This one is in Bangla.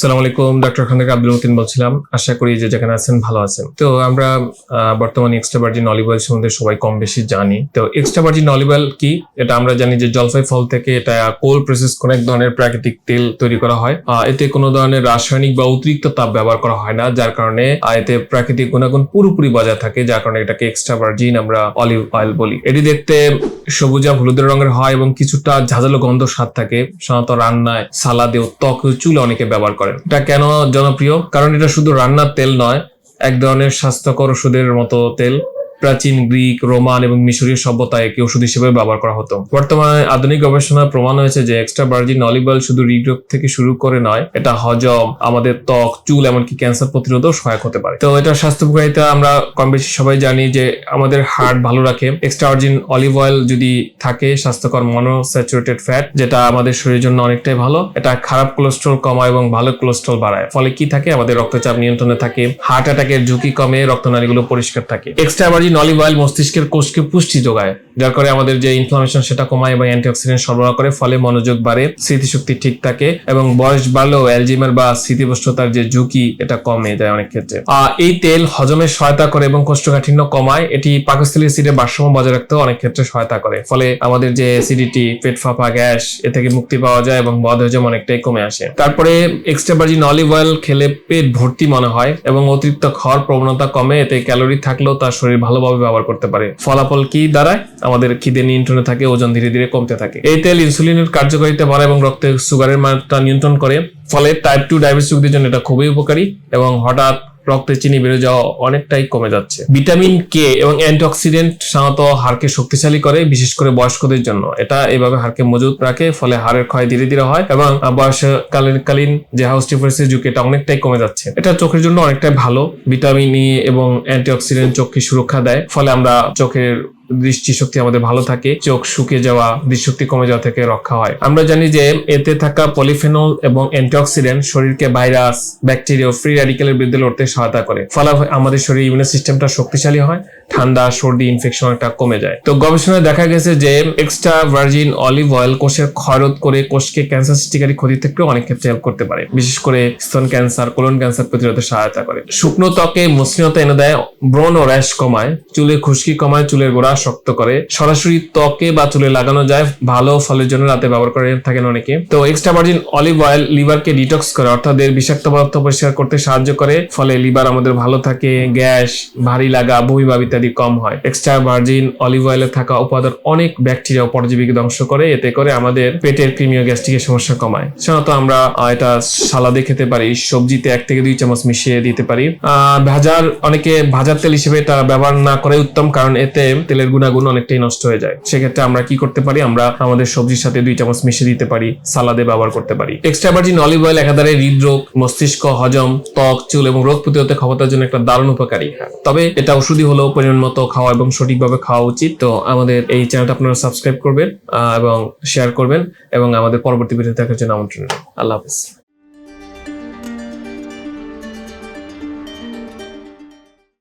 সালাম আলাইকুম ডক্টর খান থেকে আব্দুল মতিন বলছিলাম। আশা করি যে যেখানে আছেন ভালো আছেন। তো আমরা বর্তমানে এক্সট্রা ভার্জিন অলিভ অয়েল সম্বন্ধে সবাই কম বেশি জানি। তো এক্সট্রা ভার্জিন অলিভ অয়েল কি? এটা আমরা জানি যে জলফাই ফল থেকে এটা কোল প্রসেস কোন এক ধরনের প্রাকৃতিক তেল তৈরি করা হয়। এতে কোনো ধরনের রাসায়নিক বা অতিরিক্ত তাপ ব্যবহার করা হয় না, যার কারণে এতে প্রাকৃতিক গুণাগুণ পুরোপুরি বজায় থাকে, যার কারণে এটাকে এক্সট্রা ভার্জিন আমরা অলিভ অয়েল বলি। এটি দেখতে সবুজা হলুদের রঙের হয় এবং কিছুটা ঝাঁঝালো গন্ধ স্বাদ থাকে। সাধারণত রান্নায় সালাদে ও ত্বক চুলে অনেকে ব্যবহার করেন এটা কেন জনপ্রিয়? কারণ এটা শুধু রান্নার তেল নয়, এক ধরনের স্বাস্থ্যকর ওষুধের মতো তেল। প্রাচীন গ্রিক, রোমান এবং মিশরীয় সভ্যতায় একে ওষুধ হিসেবে ব্যবহার করা হতো। বর্তমানে আধুনিক গবেষণায় প্রমাণ হয়েছে যে এক্সট্রা ভার্জিন অলিভ অয়েল শুধু হৃদরোগ থেকে শুরু করে নয়, এটা হজম, আমাদের ত্বক, চুল, এমনকি ক্যান্সার প্রতিরোধও সহায়ক হতে পারে। তো এটা স্বাস্থ্য উপকারিতা, আমরা কম বেশি সবাই জানি যে আমাদের হার্ট ভালো রাখে। এক্সট্রা ভার্জিন অলিভ অয়েল যদি থাকে, স্বাস্থ্যকর মনোস্যাচুরেটেড ফ্যাট যেটা আমাদের শরীরের জন্য অনেকটাই ভালো, এটা খারাপ কোলেস্ট্রল কমায় এবং ভালো কোলেস্ট্রল বাড়ায়। ফলে কি থাকে? আমাদের রক্তচাপ নিয়ন্ত্রণে থাকে হার্ট অ্যাটাকের ঝুঁকি কমে, রক্তনালীগুলো পরিষ্কার থাকে। এক্সট্রা ভার্জিন অলিভ অয়েল মস্তিষ্কের কোষকে পুষ্টি যোগায় যার করে আমাদের যে ইনফ্লামেশন সেটা কমায় এবং অ্যান্টিঅক্সিডেন্ট সরবরাহ করে ফলে মনোযোগ বাড়ে স্মৃতিশক্তি ঠিক থাকে এবং বয়স বাড়লেও অ্যালজিমার বা স্মৃতিভ্রষ্টতার যে ঝুঁকি এটা কমে যায় অনেক ক্ষেত্রে। আহ, এই তেল হজমে সহায়তা করে এবং কোষ্ঠকাঠিন্য কমায় এটি পাকস্থলী অ্যাসিডের ভারসাম্য বজায় রাখতেও অনেক ক্ষেত্রে সহায়তা করে। ফলে আমাদের যে অ্যাসিডিটি পেট ফাঁপা গ্যাস এ থেকে মুক্তি পাওয়া যায় এবং বদ হজম অনেকটাই কমে আসে। তারপরে এক্সট্রা ভার্জিন অলিভ অয়েল খেলে পেট ভর্তি মনে হয় এবং অতিরিক্ত খাওয়ার প্রবণতা কমে এতে ক্যালোরি থাকলেও তার শরীর ভালোভাবে ব্যবহার করতে পারে। ফলাফল কি দাঁড়ায়? আমাদের খিদে নিয়ন্ত্রণে থাকে, ওজন ধীরে ধীরে কমতে থাকে। এই তেল ইনসুলিনের কার্যকারিতা বাড়ায় এবং রক্তে সুগারের মাত্রা নিয়ন্ত্রণ করে, ফলে টাইপ টু ডায়াবেটিস রোগীদের জন্য এটা খুবই উপকারী এবং হঠাৎ রক্তে চিনি বেড়ে যাওয়া অনেকটাই কমে যাচ্ছে। ভিটামিন কে এবং অ্যান্টিঅক্সিডেন্ট সাধারণত হাড়কে শক্তিশালী করে, বিশেষ করে বয়স্কদের জন্য। এটা এভাবে হাড়কে মজুত রাখে, ফলে হাড়ের ক্ষয় ধীরে ধীরে হয় এবং বয়সকালীন যে হাউস্টিফারেসের ঝুঁকি, এটা অনেকটাই কমে যাচ্ছে। এটা চোখের জন্য অনেকটাই ভালো। ভিটামিন ই এবং অ্যান্টিঅক্সিডেন্ট চোখকে সুরক্ষা দেয়, ফলে আমরা চোখের দৃষ্টিশক্তি আমাদের ভালো থাকে, চোখ শুকিয়ে যাওয়া, দৃষ্টিশক্তি কমে যাওয়া থেকে রক্ষা হয়। আমরা জানি যে এতে থাকা পলিফেনল এবং অ্যান্টিঅক্সিডেন্ট শরীরকে ভাইরাস, ব্যাকটেরিয়া ফ্রি র্যাডিক্যালের বিরুদ্ধে লড়তে সহায়তা করে। ফলে আমাদের শরীর ইমিউন সিস্টেমটা শক্তিশালী হয়, ঠান্ডা, সর্দি ইনফেকশন একটা কমে যায়। তো গবেষণায় দেখা গেছে যে এক্সট্রা ভার্জিন অলিভ অয়েল কোষের ক্ষয়রোধ করে কোষকে ক্যান্সার সৃষ্টিকারী ক্ষতি থেকেও অনেক ক্ষেত্রে হেল্প করতে পারে। বিশেষ করে স্তন ক্যান্সার কোলন ক্যান্সার প্রতিরোধে সহায়তা করে। শুকনো ত্বকে মসৃণতা এনে দেয় ব্রণ ও র্যাশ কমায় চুলে খুশকি কমায়, চুলের গোড়া শক্ত করে। সরাসরি ত্বকে বা চুলে লাগানো যায়। ভালো ফলের জন্য রাতে ব্যবহার করে থাকেন অনেকে। তো এক্সট্রা ভার্জিন অলিভ অয়েল লিভারকে ডিটক্স করে, অর্থাৎ এর বিষাক্ত পদার্থ পরিষ্কার করতে সাহায্য করে, ফলে লিভার আমাদের ভালো থাকে, গ্যাস, ভারী লাগা, বমি ভাব ইত্যাদি কম হয়। এক্সট্রা ভার্জিন অলিভ অয়েলে থাকা উপাদান অনেক ব্যাকটেরিয়া ও পরজীবীকে ধ্বংস করে, এতে করে আমাদের পেটের ক্রিমিও গ্যাস্ট্রিকের সমস্যা কমায়। সাধারণত আমরা এটা সালাদে খেতে পারি, সবজিতে এক থেকে দুই চামচ মিশিয়ে দিতে পারি। ভাজার, অনেকে ভাজার তেল হিসেবে এটা ব্যবহার না করে উত্তম, কারণ এতে তেলের গুণাগুণ অনেকটাই নষ্ট হয়ে যায়। সেক্ষেত্রে আমরা কি করতে পারি? আমরা আমাদের সবজির সাথে দুই চামচ মিশিয়ে দিতে পারি, সালাদে ব্যবহার করতে পারি। এক্সট্রা ভার্জিন অলিভ অয়েল একাধারে হৃদরোগ, মস্তিষ্ক হজম, ত্বক, চুল এবং রোগ প্রতিরোধ ক্ষমতার জন্য একটা দারুণ উপকারী। তবে এটা ওষুধই হলেও পরিমাণ মতো খাওয়া এবং সঠিকভাবে খাওয়া উচিত। তো আমাদের এই চ্যানেলটা আপনারা সাবস্ক্রাইব করবেন এবং শেয়ার করবেন এবং আমাদের পরবর্তী ভিডিও দেখার জন্য আমন্ত্রণ আল্লাহ হাফিজ।